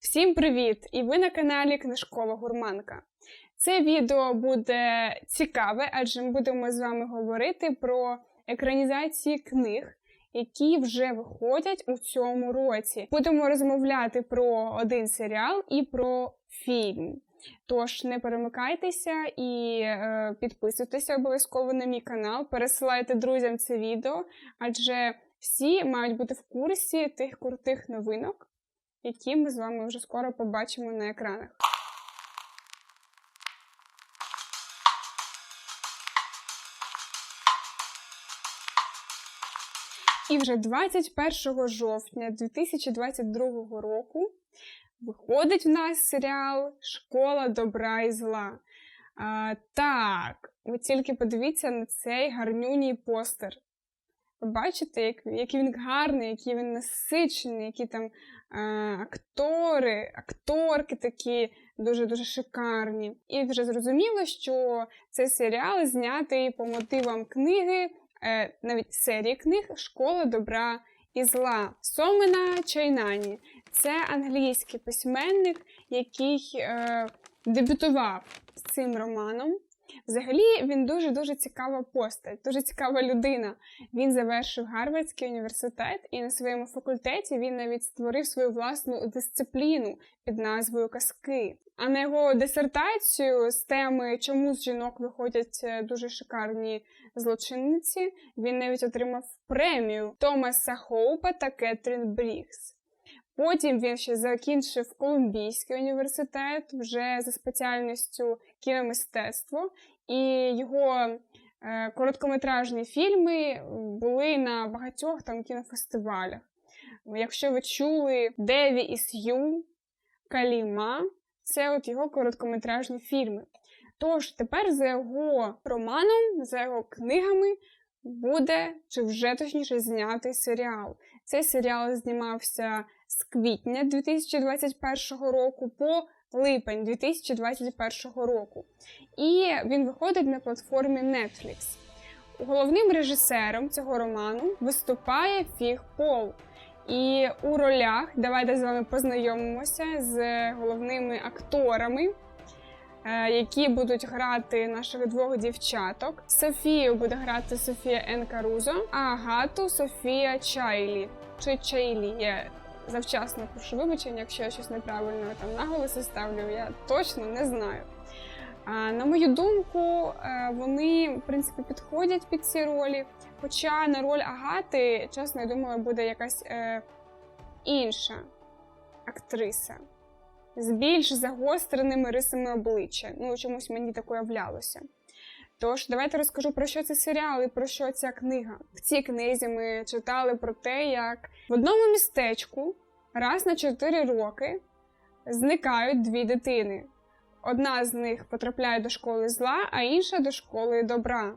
Всім привіт! І ви на каналі Книжкова Гурманка. Це відео буде цікаве, адже ми будемо з вами говорити про екранізації книг, які вже виходять у цьому році. Будемо розмовляти про один серіал і про фільм. Тож не перемикайтеся і е, підписуйтеся обов'язково на мій канал, пересилайте друзям це відео, адже всі мають бути в курсі тих крутих новинок, які ми з вами вже скоро побачимо на екранах. І вже 21 жовтня 2022 року виходить в нас серіал Школа добра і зла. А, так, ви тільки подивіться на цей гарнюній постер. Ви бачите, як, який він гарний, який він насичений, які там актори, акторки такі дуже-дуже шикарні. І вже зрозуміло, що цей серіал знятий по мотивам книги, е, навіть серії книг Школа добра і зла Сомена Чайнані. Це англійський письменник, який е, дебютував з цим романом. Взагалі він дуже-дуже цікава постать, дуже цікава людина. Він завершив Гарвардський університет, і на своєму факультеті він навіть створив свою власну дисципліну під назвою Казки. А на його дисертацію з теми Чому з жінок виходять е, дуже шикарні злочинниці, він навіть отримав премію Томаса Хоупа та Кетрін Брігс. Потім він ще закінчив Колумбійський університет вже за спеціальністю кіномистецтво, і його е, короткометражні фільми були на багатьох там кінофестивалях. Якщо ви чули Деві і Сью, Каліма, це от його короткометражні фільми. Тож тепер за його романом, за його книгами буде, чи вже точніше, знятий серіал. Цей серіал знімався з квітня 2021 року по липень 2021 року. І він виходить на платформі Netflix. Головним режисером цього роману виступає Фіг Пол. І у ролях давайте з вами познайомимося з головними акторами, які будуть грати наших двох дівчаток. Софію буде грати Софія Ен Карузо, а Агату Софія Чайлі. Чи Чайлі. Я завчасно прошу вибачення, якщо я щось неправильно там наголоси ставлю, я точно не знаю. На мою думку, е, вони в принципі підходять під ці ролі. Хоча на роль Агати, чесно, я думала, буде якась е, інша актриса з більш загостреними рисами обличчя. Ну, чомусь мені таке являлося. Тож, давайте розкажу про що це серіал і про що ця книга. В цій книзі ми читали про те, як в одному містечку раз на 4 роки зникають дві дитини. Одна з них потрапляє до школи зла, а інша до школи добра.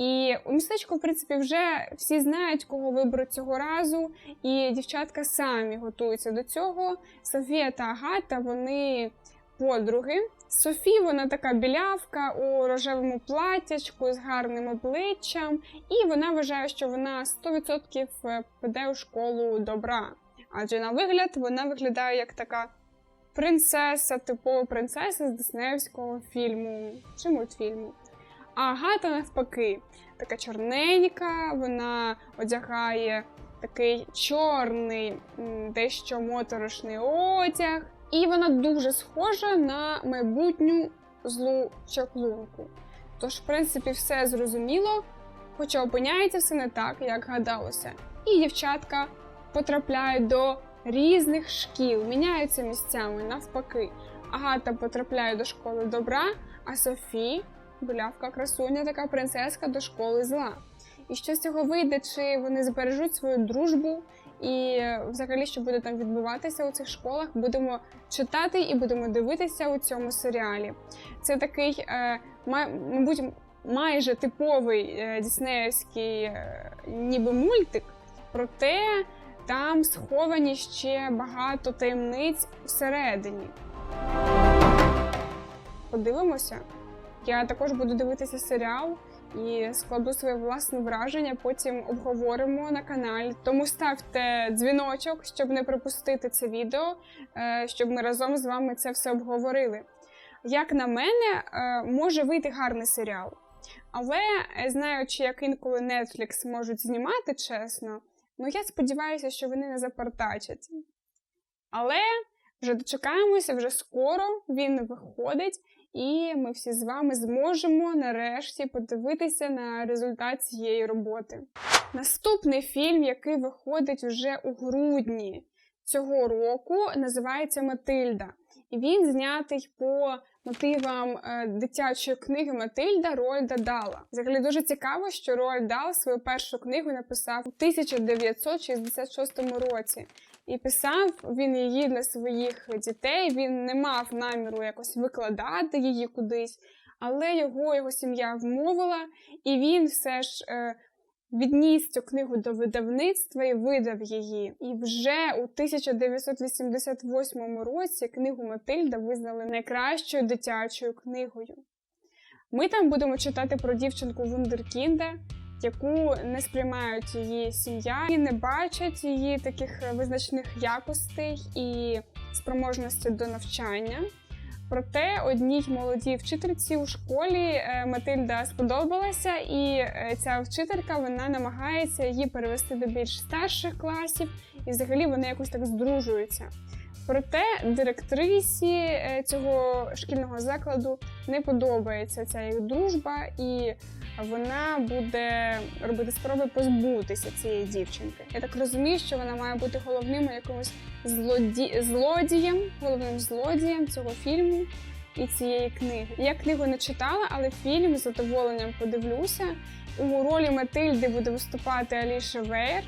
І у містечку, в принципі, вже всі знають, кого виберуть цього разу, і дівчатка самі готуються до цього. Софія та Агата вони подруги. Софі, вона така білявка у рожевому платячку з гарним обличчям, і вона вважає, що вона 100% піде у школу добра. Адже на вигляд вона виглядає як така принцеса, типова принцеса з диснеївського фільму чи мультфільму. А Агата навпаки, така чорненька, вона одягає такий чорний, дещо моторошний одяг. І вона дуже схожа на майбутню злу чаклунку. Тож, в принципі, все зрозуміло, хоча опиняється все не так, як гадалося. І дівчатка потрапляють до різних шкіл, міняються місцями навпаки. Агата потрапляє до школи добра, а Софі, білявка красуня, така принцеска до школи зла. І що з цього вийде, чи вони збережуть свою дружбу, і взагалі, що буде там відбуватися у цих школах, будемо читати і будемо дивитися у цьому серіалі. Це такий, е, ма- мабуть, майже типовий е, діснеївський е, ніби мультик, проте там сховані ще багато таємниць всередині. Подивимося. Я також буду дивитися серіал і складу своє власне враження. Потім обговоримо на каналі. Тому ставте дзвіночок, щоб не пропустити це відео, е, щоб ми разом з вами це все обговорили. Як на мене, е, може вийти гарний серіал. Але е, знаючи, як інколи Netflix можуть знімати чесно, ну я сподіваюся, що вони не запартачать. Але вже дочекаємося, вже скоро він виходить, і ми всі з вами зможемо нарешті подивитися на результат цієї роботи. Наступний фільм, який виходить уже у грудні цього року, називається Матильда. І він знятий по мотивам е, дитячої книги Матильда Рольда Дала. Взагалі дуже цікаво, що Роальд Дал свою першу книгу написав у 1966 році. І писав він її для своїх дітей. Він не мав наміру якось викладати її кудись, але його його сім'я вмовила, і він все ж е, відніс цю книгу до видавництва і видав її. І вже у 1988 році книгу Матильда визнали найкращою дитячою книгою. Ми там будемо читати про дівчинку Вундеркінда, яку не сприймають її сім'я і не бачать її таких визначних якостей і спроможності до навчання. Проте одній молодій вчительці у школі е, Матильда сподобалася, і е, ця вчителька вона намагається її перевести до більш старших класів, і взагалі вони якось так здружуються. Проте директрисі е, цього шкільного закладу не подобається ця їх дружба, і вона буде робити спроби позбутися цієї дівчинки. Я так розумію, що вона має бути головним якимось злоді... злодієм, головним злодієм цього фільму і цієї книги. Я книгу не читала, але фільм з задоволенням подивлюся. У ролі Матильди буде виступати Аліша Вейер.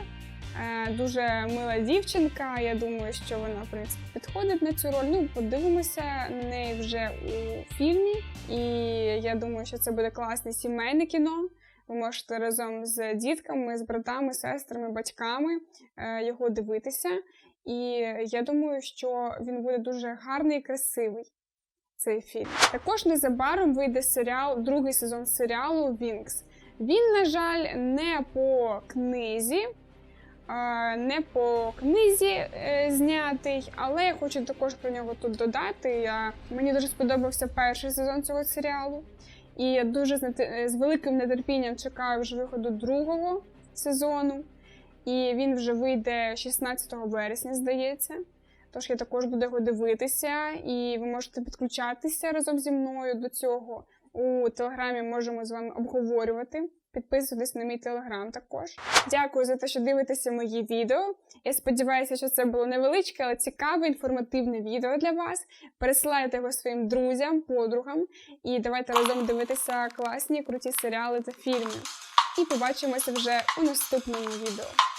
Е, Дуже мила дівчинка. Я думаю, що вона в принципі підходить на цю роль. Ну, подивимося на неї вже у фільмі. І я думаю, що це буде класне сімейне кіно. Ви можете разом з дітками, з братами, сестрами, батьками е, його дивитися. І я думаю, що він буде дуже гарний і красивий. Цей фільм. Також незабаром вийде серіал, другий сезон серіалу Вінкс. Він, на жаль, не по книзі, не по книзі е, знятий, але я хочу також про нього тут додати. Мені дуже сподобався перший сезон цього серіалу. І я дуже з, з великим нетерпінням чекаю вже виходу другого сезону. І він вже вийде 16 вересня, здається. Тож я також буду його дивитися, і ви можете підключатися разом зі мною до цього. У телеграмі можемо з вами обговорювати. Підписуйтесь на мій телеграм також. Дякую за те, що дивитеся мої відео. Я сподіваюся, що це було невеличке, але цікаве, інформативне відео для вас. Пересилайте його своїм друзям, подругам, і давайте разом дивитися класні, круті серіали та фільми. І побачимося вже у наступному відео.